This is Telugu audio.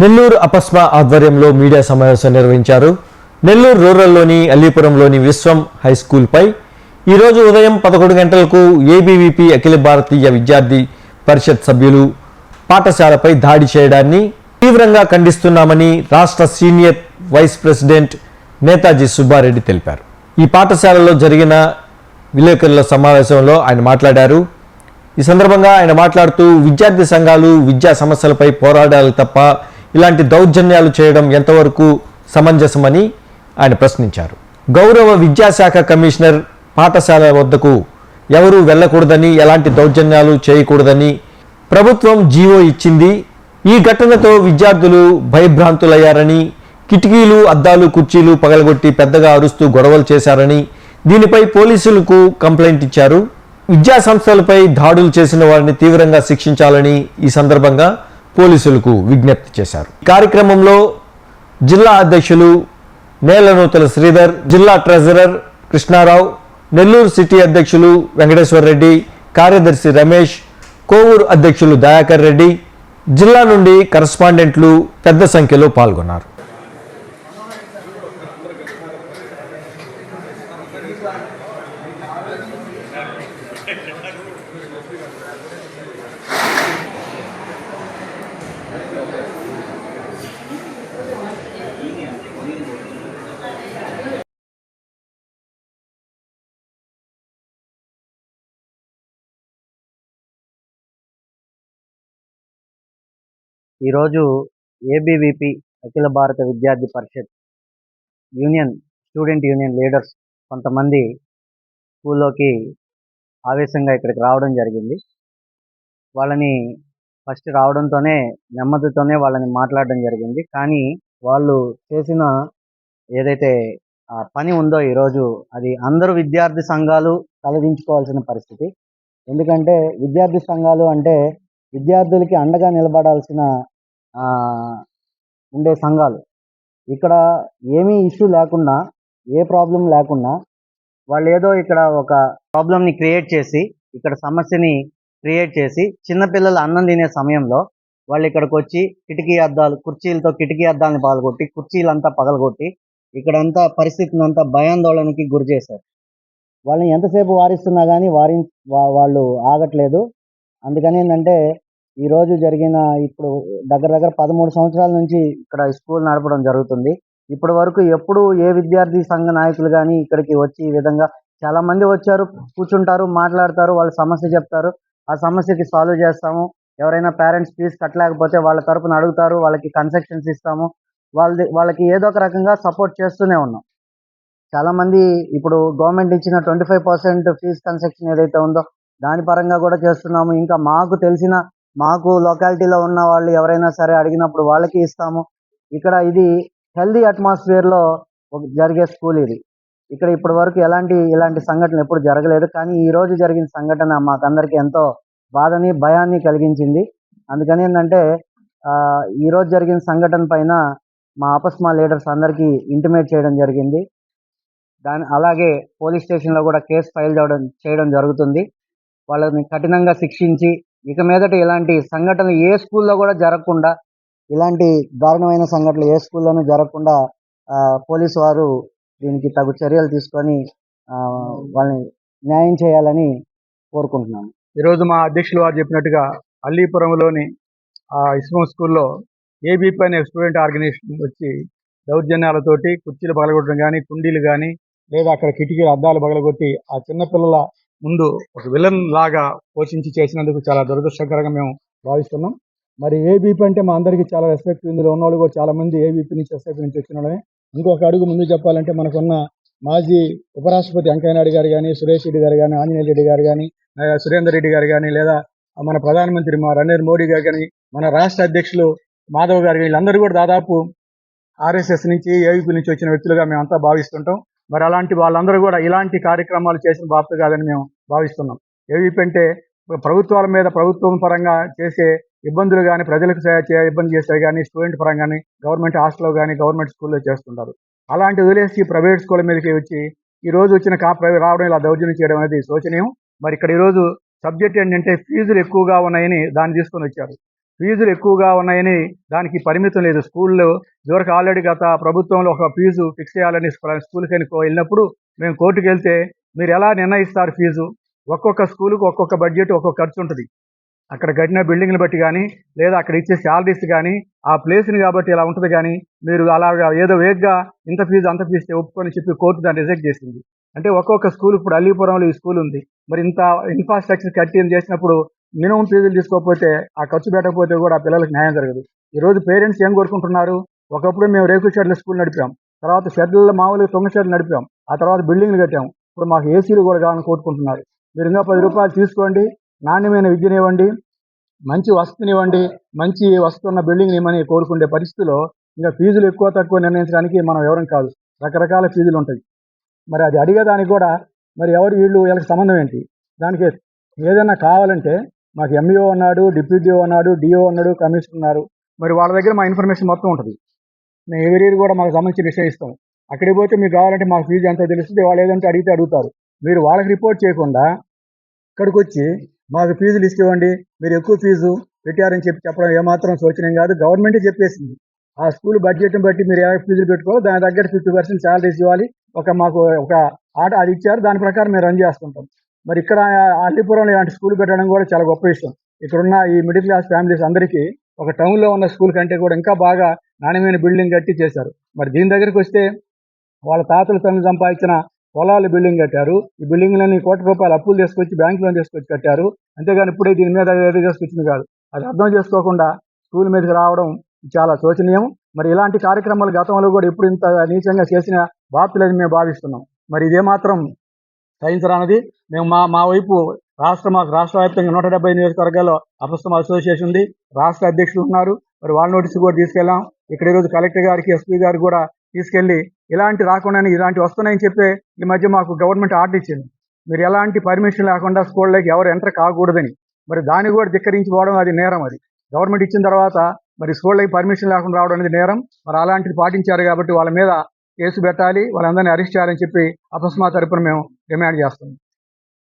నెల్లూరు అపస్మ ఆధ్వర్యంలో మీడియా సమావేశం నిర్వహించారు. నెల్లూరు రూరల్లోని అల్లీపురంలోని విశ్వం హై స్కూల్పై ఈరోజు ఉదయం పదకొండు గంటలకు ఏబీవీపీ అఖిల భారతీయ విద్యార్థి పరిషత్ సభ్యులు పాఠశాలపై దాడి చేయడాన్ని తీవ్రంగా ఖండిస్తున్నామని రాష్ట్ర senior vice president Netaji Subba Reddy తెలిపారు. ఈ పాఠశాలలో జరిగిన విలేకరుల సమావేశంలో ఆయన మాట్లాడారు. ఈ సందర్భంగా ఆయన మాట్లాడుతూ విద్యార్థి సంఘాలు విద్యా సమస్యలపై పోరాడాలి తప్ప ఇలాంటి దౌర్జన్యాలు చేయడం ఎంతవరకు సమంజసమని ఆయన ప్రశ్నించారు. గౌరవ విద్యాశాఖ కమిషనర్ పాఠశాల వద్దకు ఎవరూ వెళ్ళకూడదని ఎలాంటి దౌర్జన్యాలు చేయకూడదని ప్రభుత్వం జీవో ఇచ్చింది. ఈ ఘటనతో విద్యార్థులు భయభ్రాంతులయ్యారని కిటికీలు అద్దాలు కుర్చీలు పగలగొట్టి పెద్దగా అరుస్తూ గొడవలు చేశారని దీనిపై పోలీసులకు కంప్లైంట్ ఇచ్చారు. విద్యా సంస్థలపై దాడులు చేసిన వారిని తీవ్రంగా శిక్షించాలని ఈ సందర్భంగా పోలీసులకు విజ్ఞప్తి చేశారు. కార్యక్రమంలో జిల్లా అధ్యక్షులు నేలనూతల శ్రీధర్ జిల్లా ట్రెజరర్ కృష్ణారావు నెల్లూరు సిటీ అధ్యక్షులు వెంకటేశ్వర్ రెడ్డి కార్యదర్శి రమేష్ కోవూరు అధ్యక్షులు దయాకర్ రెడ్డి జిల్లా నుండి కరస్పాండెంట్లు పెద్ద సంఖ్యలో పాల్గొన్నారు. ఈరోజు ABVP Akhila Bharata Vidyarthi Parishad union student union leaders కొంతమంది స్కూల్లోకి ఆవేశంగా ఇక్కడికి రావడం జరిగింది. వాళ్ళని ఫస్ట్ రావడంతోనే నెమ్మదితోనే వాళ్ళని మాట్లాడడం జరిగింది. కానీ వాళ్ళు చేసిన ఏదైతే ఆ పని ఉందో ఈరోజు అది అందరూ విద్యార్థి సంఘాలు తలదించుకోవాల్సిన పరిస్థితి. ఎందుకంటే విద్యార్థి సంఘాలు అంటే విద్యార్థులకి అండగా నిలబడాల్సిన ఉండే సంఘాలు. ఇక్కడ ఏమీ ఇష్యూ లేకుండా ఏ ప్రాబ్లం లేకుండా వాళ్ళు ఏదో ఇక్కడ ఒక ప్రాబ్లమ్ని క్రియేట్ చేసి ఇక్కడ సమస్యని క్రియేట్ చేసి చిన్నపిల్లలు అన్నం తినే సమయంలో వాళ్ళు ఇక్కడికి వచ్చి కిటికీ అద్దాలు కుర్చీలతో కిటికీ అద్దాలను పగలగొట్టి కుర్చీలంతా పగలగొట్టి ఇక్కడంతా పరిస్థితిని అంతా భయాందోళనకి గురి చేశారు. వాళ్ళని ఎంతసేపు వారిస్తున్నా కానీ వారి వాళ్ళు ఆగట్లేదు. అందుకని ఏంటంటే ఈరోజు జరిగిన ఇప్పుడు దగ్గర దగ్గర పదమూడు సంవత్సరాల నుంచి ఇక్కడ స్కూల్ నడపడం జరుగుతుంది. ఇప్పటి వరకు ఎప్పుడు ఏ విద్యార్థి సంఘ నాయకులు కానీ ఇక్కడికి వచ్చి ఈ విధంగా చాలామంది వచ్చారు కూర్చుంటారు మాట్లాడతారు వాళ్ళ సమస్య చెప్తారు. ఆ సమస్యకి సాల్వ్ చేస్తాము. ఎవరైనా పేరెంట్స్ ఫీజు కట్టలేకపోతే వాళ్ళ తరపున అడుగుతారు వాళ్ళకి కన్సెషన్స్ ఇస్తాము. వాళ్ళది వాళ్ళకి ఏదో ఒక రకంగా సపోర్ట్ చేస్తూనే ఉన్నాం. చాలామంది ఇప్పుడు గవర్నమెంట్ ఇచ్చిన twenty five percent fees concession ఏదైతే ఉందో దాని పరంగా కూడా చేస్తున్నాము. ఇంకా మాకు తెలిసిన మాకు లొకాలిటీలో ఉన్న వాళ్ళు ఎవరైనా సరే అడిగినప్పుడు వాళ్ళకి ఇస్తాము. ఇక్కడ ఇది హెల్దీ అట్మాస్ఫియర్లో ఒక జరిగే స్కూల్ ఇది. ఇక్కడ ఇప్పటి వరకు ఎలాంటి ఇలాంటి సంఘటనలు ఎప్పుడు జరగలేదు. కానీ ఈ రోజు జరిగిన సంఘటన మాకందరికీ ఎంతో బాధని భయాన్ని కలిగించింది. అందుకని ఏంటంటే ఈరోజు జరిగిన సంఘటన పైన మా అపస్మా లీడర్స్ అందరికీ ఇంటిమేట్ చేయడం జరిగింది. దాని అలాగే పోలీస్ స్టేషన్లో కూడా కేసు ఫైల్ చేయడం చేయడం జరుగుతుంది. వాళ్ళని కఠినంగా శిక్షించి ఇక మీదట ఇలాంటి సంఘటనలు ఏ స్కూల్లో కూడా జరగకుండా ఇలాంటి దారుణమైన సంఘటనలు ఏ స్కూల్లోనూ జరగకుండా పోలీసు వారు దీనికి తగు చర్యలు తీసుకొని వాళ్ళని న్యాయం చేయాలని కోరుకుంటున్నాను. ఈరోజు మా అధ్యక్షులు వారు చెప్పినట్టుగా అల్లీపురంలోని ఆ ఇస్మో స్కూల్లో ఏబీపీ అనే స్టూడెంట్ ఆర్గనైజేషన్ వచ్చి దౌర్జన్యాలతోటి కుర్చీలు పగలగొట్టడం కానీ కుండీలు కానీ లేదా అక్కడ కిటికీలు అద్దాలు పగలగొట్టి ఆ చిన్నపిల్లల ముందు ఒక విలన్ లాగా పోషించి చేసినందుకు చాలా దురదృష్టకరంగా మేము భావిస్తున్నాం. మరి ఏబీపీ అంటే మా అందరికీ చాలా రెస్పెక్ట్ ఇందులో ఉన్న వాళ్ళు కూడా చాలామంది ఏబీపీ నుంచి ఎస్ఐపీ నుంచి వచ్చిన వాళ్ళమే. ఇంకొక అడుగు ముందు చెప్పాలంటే మనకున్న మాజీ ఉపరాష్ట్రపతి వెంకయ్యనాయుడు గారు కానీ సురేష్ రెడ్డి గారు కానీ ఆంజనేయ రెడ్డి గారు కానీ సురేందర్ రెడ్డి గారు కానీ లేదా మన ప్రధానమంత్రి మా నరేంద్ర మోడీ గారు కానీ మన రాష్ట్ర అధ్యక్షులు మాధవ్ గారు వీళ్ళందరూ కూడా దాదాపు ఆర్ఎస్ఎస్ నుంచి ఏవీపీ నుంచి వచ్చిన వ్యక్తులుగా మేమంతా భావిస్తుంటాం. మరి అలాంటి వాళ్ళందరూ కూడా ఇలాంటి కార్యక్రమాలు చేసిన బాధ్యత కాదని మేము భావిస్తున్నాం. ఏవీపీ అంటే ప్రభుత్వాల మీద ప్రభుత్వం పరంగా చేసే ఇబ్బందులు కానీ ప్రజలకు చే- ఇబ్బంది చేస్తే కానీ స్టూడెంట్ పరంగా కానీ గవర్నమెంట్ హాస్టల్లో కానీ గవర్నమెంట్ స్కూల్లో చేస్తుంటారు. అలాంటి వదిలేసి ప్రైవేట్ స్కూల్ మీదకి వచ్చి ఈ రోజు వచ్చిన కా ప్రైవేట్ రావడం ఇలా దౌర్జన్యం చేయడం అనేది శోచనీయం. మరి ఇక్కడ ఈరోజు సబ్జెక్ట్ ఏంటంటే ఫీజులు ఎక్కువగా ఉన్నాయని దాన్ని తీసుకొని వచ్చారు. ఫీజులు ఎక్కువగా ఉన్నాయని దానికి పరిమితం లేదు. స్కూల్లో ఇదివరకు ఆల్రెడీ గత ప్రభుత్వంలో ఒక ఫీజు ఫిక్స్ చేయాలని స్కూల్కి వెళ్ళినప్పుడు మేము కోర్టుకు వెళ్తే మీరు ఎలా నిర్ణయిస్తారు ఫీజు? ఒక్కొక్క స్కూల్కి ఒక్కొక్క బడ్జెట్ ఒక్కొక్క ఖర్చు ఉంటుంది. అక్కడ కట్టిన బిల్డింగ్ని బట్టి కానీ లేదా అక్కడ ఇచ్చే శాలరీస్ కానీ ఆ ప్లేస్ని కాబట్టి ఇలా ఉంటుంది కానీ మీరు అలాగా ఏదో వేగ్గా ఇంత ఫీజు అంత ఫీజు ఒప్పుకొని చెప్పి కోర్టు దాన్ని రిజెక్ట్ చేసింది. అంటే ఒక్కొక్క స్కూల్ ఇప్పుడు అల్లీపురంలో ఈ స్కూల్ ఉంది. మరి ఇంత ఇన్ఫ్రాస్ట్రక్చర్ కట్టి చేసినప్పుడు మినిమం ఫీజులు తీసుకోకపోతే ఆ ఖర్చు పెట్టకపోతే కూడా ఆ పిల్లలకు న్యాయం జరగదు. ఈరోజు పేరెంట్స్ ఏం కోరుకుంటున్నారు? ఒకప్పుడు మేము రేకుల షెడ్ల స్కూల్ నడిపాం. తర్వాత షెడ్ల మామూలుగా తొంగ షెడ్లు నడిపాం. ఆ తర్వాత బిల్డింగ్లు కట్టాం. ఇప్పుడు మాకు ఏసీలు కూడా కావాలని కోరుకుంటున్నారు. మీరు ఇంకా పది రూపాయలు తీసుకోండి. నాణ్యమైన విద్యనివ్వండి మంచి వసతినివ్వండి మంచి వస్తున్న బిల్డింగ్ని ఇవ్వని కోరుకునే పరిస్థితిలో ఇంకా ఫీజులు ఎక్కువ తక్కువ నిర్ణయించడానికి మనం ఎవరం కాదు. రకరకాల ఫీజులు ఉంటాయి. మరి అది అడిగేదానికి కూడా మరి ఎవరు వీళ్ళు వీళ్ళకి సంబంధం ఏంటి? దానికి ఏదైనా కావాలంటే మాకు ఎంఈఓ ఉన్నాడు డిప్యూటీఓ ఉన్నాడు డిఓ ఉన్నాడు కమిషనర్ ఉన్నారు. మరి వాళ్ళ దగ్గర మా ఇన్ఫర్మేషన్ మొత్తం ఉంటుంది. మేము ఎవరి కూడా మాకు సంబంధించి విషయం ఇస్తాం అక్కడికి పోతే మీకు కావాలంటే మాకు ఫీజు ఎంత తెలుస్తుంది వాళ్ళు ఏదంటే అడిగితే అడుగుతారు. మీరు వాళ్ళకి రిపోర్ట్ చేయకుండా ఇక్కడికి వచ్చి మాకు ఫీజులు ఇచ్చివ్వండి ఇవ్వండి మీరు ఎక్కువ ఫీజు పెట్టారని చెప్పి చెప్పడం ఏమాత్రం శోచనం కాదు. గవర్నమెంటే చెప్పేసింది. ఆ స్కూల్ బడ్జెట్ని బట్టి మీరు ఏ ఫీజులు పెట్టుకోవాలి దాని దగ్గర ఫిఫ్టీ పర్సెంట్ శాలరీస్ ఇవ్వాలి. ఒక మాకు ఒక ఆట అది ఇచ్చారు. దాని ప్రకారం మేము రన్ చేస్తుంటాం. మరి ఇక్కడ అల్లిపురంలో ఇలాంటి స్కూల్ పెట్టడం కూడా చాలా గొప్ప విషయం. ఇక్కడున్న ఈ మిడిల్ క్లాస్ ఫ్యామిలీస్ అందరికీ ఒక టౌన్లో ఉన్న స్కూల్ కంటే కూడా ఇంకా బాగా నాణ్యమైన బిల్డింగ్ కట్టి చేశారు. మరి దీని దగ్గరికి వస్తే వాళ్ళ తాతలు తను సంపాదించిన పొలాలు బిల్డింగ్ కట్టారు. ఈ బిల్డింగ్లన్నీ కోటి రూపాయలు అప్పులు తీసుకొచ్చి బ్యాంకులో తీసుకొచ్చి కట్టారు. అంతేగాని ఇప్పుడే దీని మీద ఏదో తీసుకొచ్చింది కాదు. అది అర్థం చేసుకోకుండా స్కూల్ మీదకి రావడం చాలా శోచనీయం. మరి ఇలాంటి కార్యక్రమాలు గతంలో కూడా ఇప్పుడు ఇంత నీచంగా చేసిన బాధ్యులని మేము భావిస్తున్నాం. మరి ఇదే మాత్రం సహించరానది మేము మా మా వైపు రాష్ట్ర మాకు రాష్ట్ర వ్యాప్తంగా నూట డెబ్బై నియోజకవర్గాల్లో అపస్తమ అసోసియేషన్ ఉంది. రాష్ట్ర అధ్యక్షులు ఉన్నారు. మరి వాళ్ళ నోటీసు కూడా తీసుకెళ్ళాం. ఇక్కడ ఈరోజు కలెక్టర్ గారికి ఎస్పీ గారికి కూడా తీసుకెళ్ళి ఇలాంటి రాకుండానే ఇలాంటి వస్తున్నాయని చెప్పే ఈ మధ్య మాకు గవర్నమెంట్ ఆర్డర్ ఇచ్చింది. మీరు ఎలాంటి పర్మిషన్ లేకుండా స్కూళ్ళకి ఎవరు ఎంటర్ కాకూడదని. మరి దాన్ని కూడా ధిక్కరించి పోవడం అది నేరం అది. గవర్నమెంట్ ఇచ్చిన తర్వాత మరి స్కూళ్ళకి పర్మిషన్ లేకుండా రావడం అనేది నేరం. మరి అలాంటిది పాటించారు కాబట్టి వాళ్ళ మీద కేసు పెట్టాలి. వాళ్ళందరినీ అరెస్ట్ చేయాలని చెప్పి అపస్మా తరపున మేము డిమాండ్ చేస్తున్నాం.